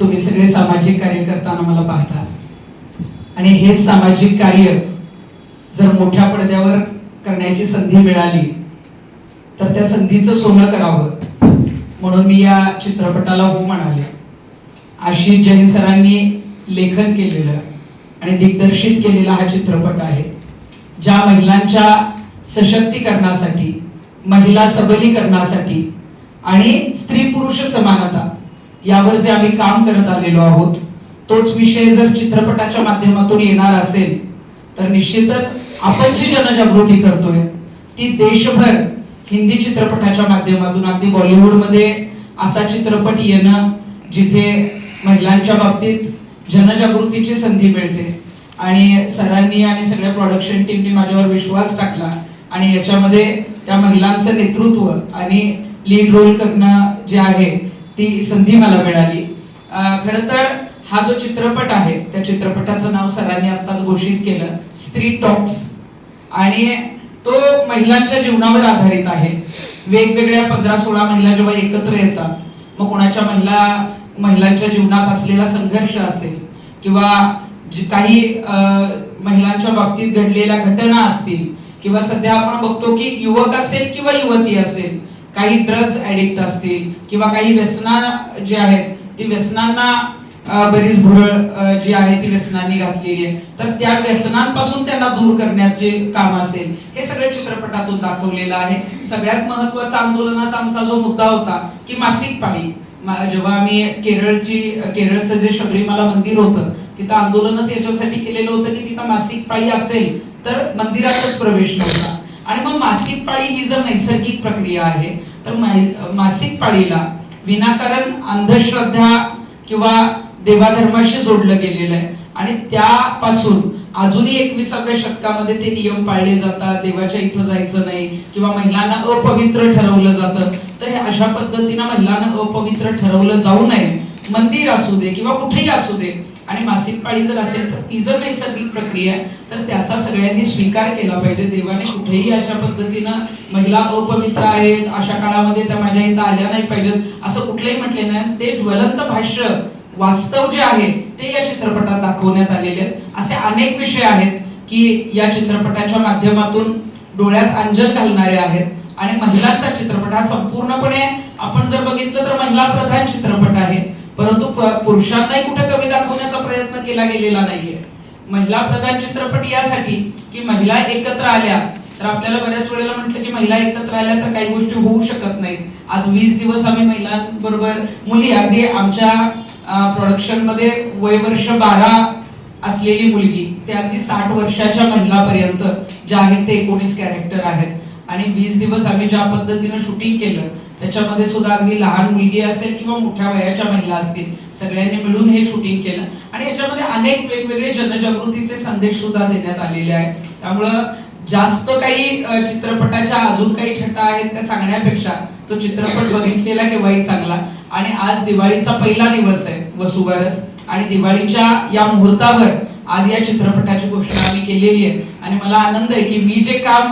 तुम्ही सगळे सामाजिक कार्य करताना मला पाहता. आणि हे सामाजिक कार्य जर मोठ्या पडद्यावर करण्याची संधी मिळाली तर त्या संधीचं सोनं करावं. म्हणून मी या चित्रपटाला हो म्हणाले. आशिष जैन सरांनी लेखन केलेलं आणि दिग्दर्शित केलेला हा चित्रपट आहे ज्या महिलांच्या सशक्तीकरणासाठी महिला सबलीकरणासाठी आणि स्त्री पुरुष समानता यावर जे आम्ही काम करत आलेलो आहोत. तोच विषय जर चित्रपटाच्या माध्यमातून येणार असेल तर निश्चितच आपण जी जनजागृती करतोय. ती देशभर हिंदी चित्रपटाच्या माध्यमातून अगदी बॉलिवूडमध्ये असा चित्रपट येणं जिथे महिलांच्या बाबतीत जनजागृतीची संधी मिळते. आणि सरांनी आणि सगळ्या प्रोडक्शन टीमने माझ्यावर विश्वास टाकला आणि याच्यामध्ये त्या महिलांचं नेतृत्व आणि लीड रोल करणं जे आहे ती संधी मला मिळाली. खरं तर हा जो चित्रपट आहे त्या चित्रपटाचं नाव सरांनी आत्ताच घोषित केलं स्त्री टॉक्स आणि तो महिलांच्या जीवनावर आधारित आहे. वेगवेगळ्या पंधरा सोळा महिला जेव्हा एकत्र येतात मग कोणाच्या महिला महिलांच्या जीवनात असलेला संघर्ष असेल किंवा काही महिलांच्या बाबतीत घडलेल्या घटना असतील किंवा सध्या आपण बघतो की युवक असेल किंवा युवती असेल काही ड्रग्ज ऍडिक्ट असतील किंवा काही व्यसना जे आहेत ती व्यसनांना बरीच भुरळ जी आहे ती व्यसनांनी घातलेली आहे. तर त्या व्यसनांपासून त्यांना दूर करण्याचे काम असेल. हे सगळं चित्रपटातून दाखवलेलं आहे. सगळ्यात महत्त्वाचा आंदोलनाचा आमचा जो मुद्दा होता की मासिक पाळी. जेव्हा आम्ही केरळची केरळचं जे शबरीमाला मंदिर होतं तिथं आंदोलनच याच्यासाठी केलेलं होतं की तिथं मासिक पाळी असेल तर मंदिरातच प्रवेश नव्हता. आणि मग मासिक पाळी ही जर नैसर्गिक प्रक्रिया आहे तर मासिक पाळीला विनाकारण अंधश्रद्धा किंवा देवाधर्माशी जोडलं गेलेलं आहे. आणि त्यापासून अजूनही एकविसाव्या शतकामध्ये ते नियम पाळले जातात. देवाच्या इथं जायचं नाही किंवा महिलांना अपवित्र ठरवलं जातं. तर अशा पद्धतीनं महिलांना अपवित्र ठरवलं जाऊ नये. मंदिर असू दे किंवा कुठेही असू दे आणि मासिक पाळी जर असेल तर ती जर नैसर्गिक प्रक्रिया आहे तर त्याचा सगळ्यांनी स्वीकार केला पाहिजे. देवाने कुठेही अशा पद्धतीनं महिला अपवित्र आहेत अशा काळामध्ये त्या माझ्या इथं आल्या नाही पाहिजेत असं कुठलंही म्हटले नाही. ते ज्वलंत भाष्य वास्तव जे आहे ते या चित्रपटात दाखवण्यात आलेले आहेत. असे अनेक विषय आहेत की या चित्रपटाच्या माध्यमातून डोळ्यात अंजन घालणारे आहेत. आणि महिलांचा चित्रपट हा संपूर्णपणे आपण जर बघितलं तर महिला प्रधान चित्रपट आहे. परंतु पुरुषांनाही कुठे कमी दाखवण्याचा प्रयत्न केला गेलेला नाहीये. महिला प्रधान चित्रपट यासाठी की महिला एकत्र आल्या तर आपल्याला बऱ्याच वेळेला म्हटलं की महिला एकत्र आल्या तर काही गोष्टी होऊ शकत नाहीत. आज वीस दिवस आम्ही महिलांबरोबर मुली अगदी आमच्या प्रोडक्शनमध्ये वय वर्ष बारा असलेली मुलगी ते अगदी साठ वर्षाच्या महिलापर्यंत ज्या आहेत ते एकोणीस कॅरेक्टर आहेत. आणि वीस दिवस आम्ही ज्या पद्धतीनं शूटिंग केलं त्याच्यामध्ये सुद्धा अगदी लहान मुलगी असेल किंवा मोठ्या वयाच्या महिला असतील सगळ्यांनी मिळून हे शूटिंग केलं. आणि याच्यामध्ये अनेक वेगवेगळे जनजागृतीचे संदेश सुद्धा देण्यात आलेले आहेत. त्यामुळं जास्त काही चित्रपटाच्या अजून काही छटा आहेत त्या सांगण्यापेक्षा तो चित्रपट बघितलेला केव्हाही चांगला. आणि आज दिवाळीचा पहिला दिवस आहे वसुबारस. आणि दिवाळीच्या या मुहूर्तावर आज या चित्रपटाची घोषणा आम्ही केलेली आहे. आणि मला आनंद आहे की मी जे काम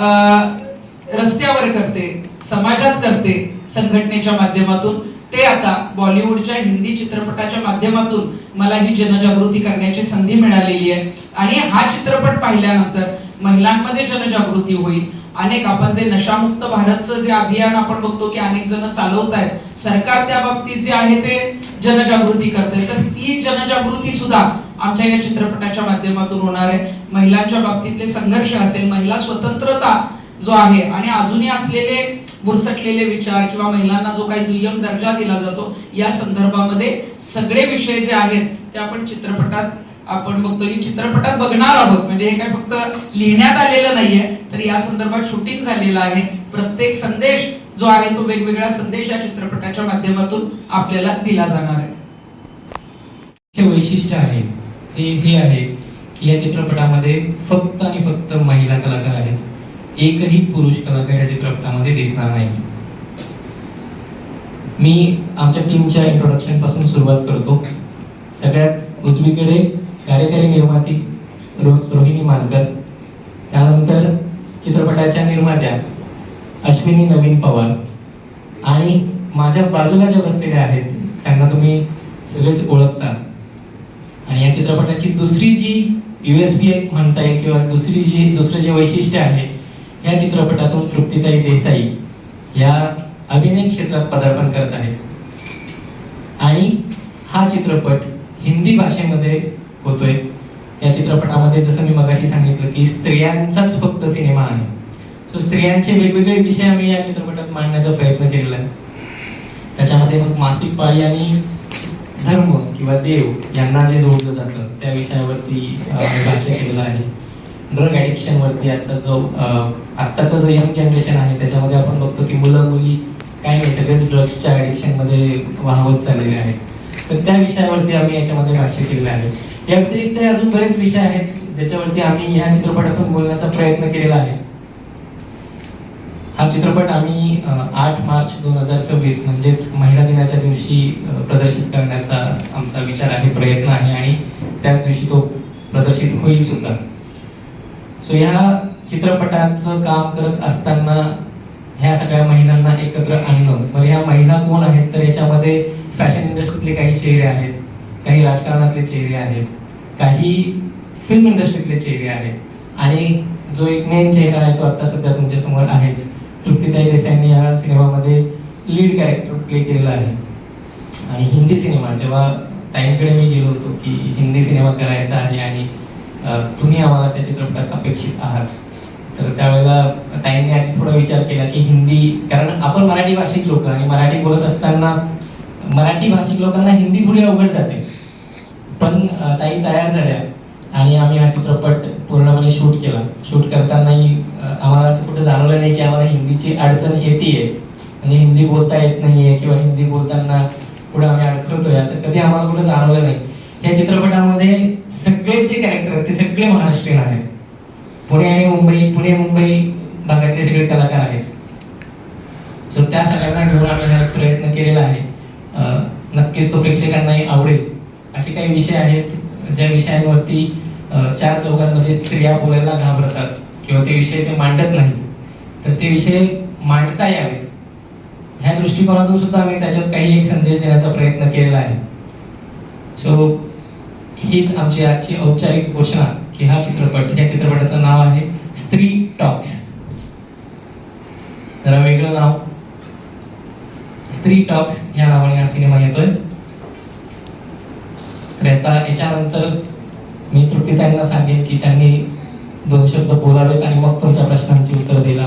रस्त्यावर करते समाजात करते संघटनेच्या माध्यमातून. ते आता बॉलिवूडच्या हिंदी चित्रपटाच्या माध्यमातून मला ही जनजागृती करण्याची संधी मिळालेली आहे. आणि हा चित्रपट पाहिल्यानंतर महिलांमध्ये जनजागृती होईल. अनेक आपण जे नशामुक्त भारतचं जे अभियान आपण बघतो की अनेक जण चालवत आहेत सरकार त्या बाबतीत जे आहे ते जनजागृती करते तर ती जनजागृती सुद्धा आमच्या या चित्रपटाच्या माध्यमातून होणार आहे महिलांच्या बाबतीतले संघर्ष असेल महिला स्वतंत्रता जो आहे आणि अजूनही असलेले बुरसटलेले विचार किंवा महिलांना जो काही दुय्यम दर्जा दिला जातो या संदर्भामध्ये सगळे विषय जे आहेत ते आपण चित्रपटात आपण बघतो की चित्रपटात बघणार आहोत. म्हणजे हे काय फक्त लिहिण्यात आलेलं नाहीये तर या संदर्भात शूटिंग झालेलं आहे. प्रत्येक संदेश जो आहे तो वेगवेगळा संदेश या चित्रपटाच्या माध्यमातून आपल्याला दिला जाणार आहे. हे वैशिष्ट्य आहे. हे हे आहे की या चित्रपटामध्ये फक्त आणि फक्त महिला कलाकार आहेत. एकही पुरुष कलाकार या चित्रपटामध्ये दिसणार नाही. मी आमच्या टीमच्या इंट्रोडक्शनपासून सुरुवात करतो. सगळ्यात उजवीकडे कार्यकारी निर्माती रो- रोहिणी मानकर. त्यानंतर चित्रपटाच्या निर्मात्या अश्विनी नवीन पवार. आणि माझ्या बाजूला ज्या बसलेल्या आहेत त्यांना तुम्ही सगळेच ओळखता. आणि या चित्रपटाची दुसरी जी युएसपी म्हणता येईल किंवा दुसरी जी दुसरं जे वैशिष्ट्य आहे या चित्रपटातून तृप्तीताई देसाई या अभिनय क्षेत्रात पदार्पण करत आहेत. आणि हा चित्रपट हिंदी भाषेमध्ये होतोय. या चित्रपटामध्ये जसं मी मगाशी सांगितलं की स्त्रियांचाच फक्त सिनेमा आहे. सो स्त्रियांचे वेगवेगळे विषय आम्ही या चित्रपटात मांडण्याचा प्रयत्न केलेला आहे. त्याच्यामध्ये मग मासिक पाळी आणि धर्म किंवा देव यांना जे जोडलं जातं त्या विषयावरती भाष्य केलेलं आहे. ड्रग ॲडिक्शनवरती वरती आता जो अं, आत्ताचं जो यंग जनरेशन आहे त्याच्यामध्ये आपण बघतो की मुलं मुली काही नाही सगळेच ड्रग्सच्या ॲडिक्शनमध्ये वाहवत चाललेले आहेत. तर त्या विषयावरती आम्ही याच्यामध्ये भाष्य केलेलं आहे. या व्यतिरिक्त अजून बरेच विषय आहेत ज्याच्यावरती आम्ही ह्या चित्रपटातून बोलण्याचा प्रयत्न केलेला आहे. हा चित्रपट आम्ही आठ मार्च दोन हजार सव्वीस म्हणजेच महिला दिनाच्या दिवशी प्रदर्शित करण्याचा आमचा विचार आहे प्रयत्न आहे आणि त्याच दिवशी तो प्रदर्शित होईल सुद्धा. सो ह्या चित्रपटाचं काम करत असताना ह्या सगळ्या महिलांना एकत्र आणणं. बरं ह्या महिला कोण आहेत? तर याच्यामध्ये फॅशन इंडस्ट्रीतले काही चेहरे आहेत काही राजकारणातले चेहरे आहेत काही फिल्म इंडस्ट्रीतले चेहरे आहेत. आणि जो एक मेन चेहरा आहे तो आता सध्या तुमच्यासमोर आहेच तृप्तीताई देसाई या सिनेमामध्ये लीड कॅरेक्टर प्ले केलेला आहे. आणि हिंदी सिनेमा जेव्हा ताईंकडे मी गेलो होतो की हिंदी सिनेमा करायचा आहे आणि तुम्ही आम्हाला त्या चित्रपटात अपेक्षित आहात तर त्यावेळेला ताईंनी आधी थोडा विचार केला की हिंदी कारण आपण मराठी भाषिक लोक आणि मराठी बोलत असताना मराठी भाषिक लोकांना हिंदी थोडी अवघड जाते. पण ताई तयार झाल्या. आणि आम्ही हा चित्रपट पूर्णपणे शूट केला. शूट करतानाही आम्हाला असं कुठं जाणवलं नाही की आम्हाला हिंदीची अडचण येते म्हणजे हिंदी बोलता येत नाहीये किंवा हिंदी बोलताना पुढे आम्ही अडखळतोय असं कधी आम्हाला कुठं जाणवलं नाही. या चित्रपटामध्ये सगळे जे कॅरेक्टर आहेत ते सगळे महाराष्ट्रीयन आहेत. पुणे आणि मुंबई पुणे मुंबई भागातले सगळे कलाकार आहेत. सो त्या सगळ्यांना घेऊन आम्ही हा प्रयत्न केलेला आहे. नक्कीच तो प्रेक्षकांनाही आवडेल. असे काही विषय आहेत ज्या विषयांवरती चार चौघांमध्ये स्त्रिया बोलायला घाबरतात किंवा ते विषय ते मांडत नाहीत तर ते विषय मांडता यावेत. ह्या दृष्टिकोनातून सुद्धा आम्ही त्याच्यात काही एक संदेश देण्याचा प्रयत्न केलेला आहे. सो हीच आमची आजची औपचारिक घोषणा की हा चित्रपट या चित्रपटाचं नाव आहे स्त्री टॉक्स. जरा वेगळं नाव. स्त्री टॉक्स या नावाने हा सिनेमा येतोय. तर आता याच्यानंतर मी तृप्तीताईंना सांगेन की त्यांनी दोन शब्द बोलावेत आणि मग तुमच्या प्रश्नांची उत्तर दिला.